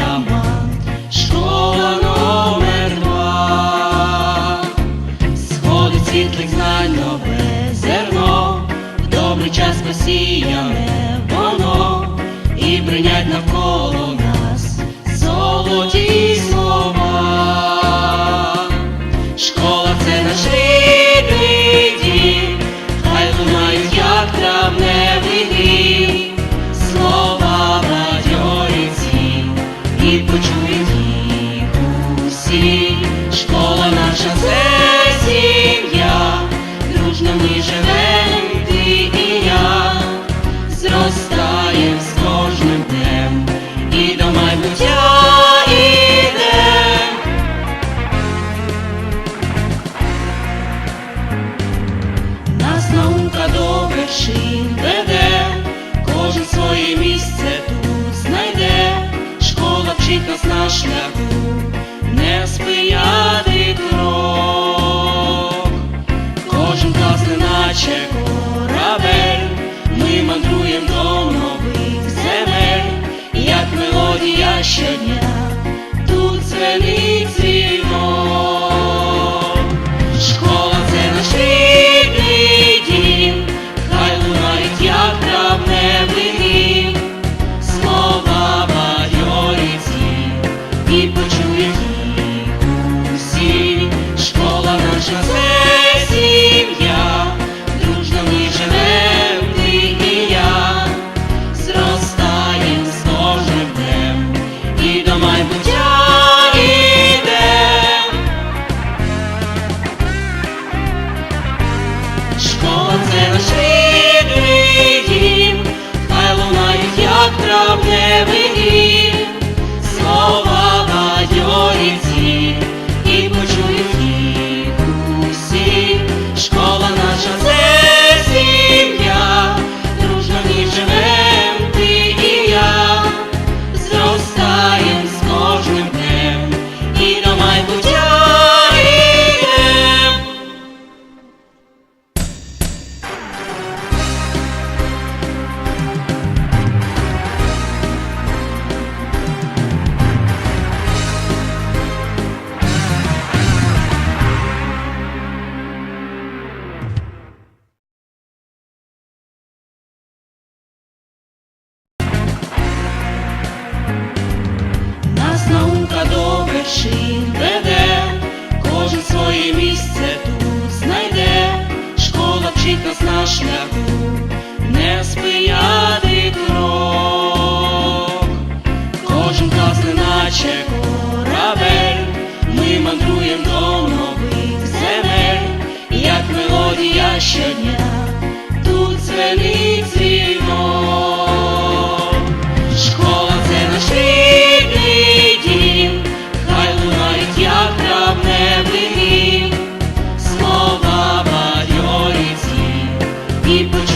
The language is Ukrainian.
Яма, школа номер два, сходить світлих знань нове зерно, в добрий час посіяне воно і бринять навколо. вершин веде, кожен своє місце тут знайде, школа вчить нас на шляху, не сприяти крок, кожен клас не наче корабель, ми мандруємо до нових земель, як мелодія щодня. вершин веде, кожен своє місце тут знайде, школа вчить нас на шляху, не сприяти крок, кожен клас, не наче корабель, ми мандруємо до нових земель, як мелодія щодня, тут звелиться. keep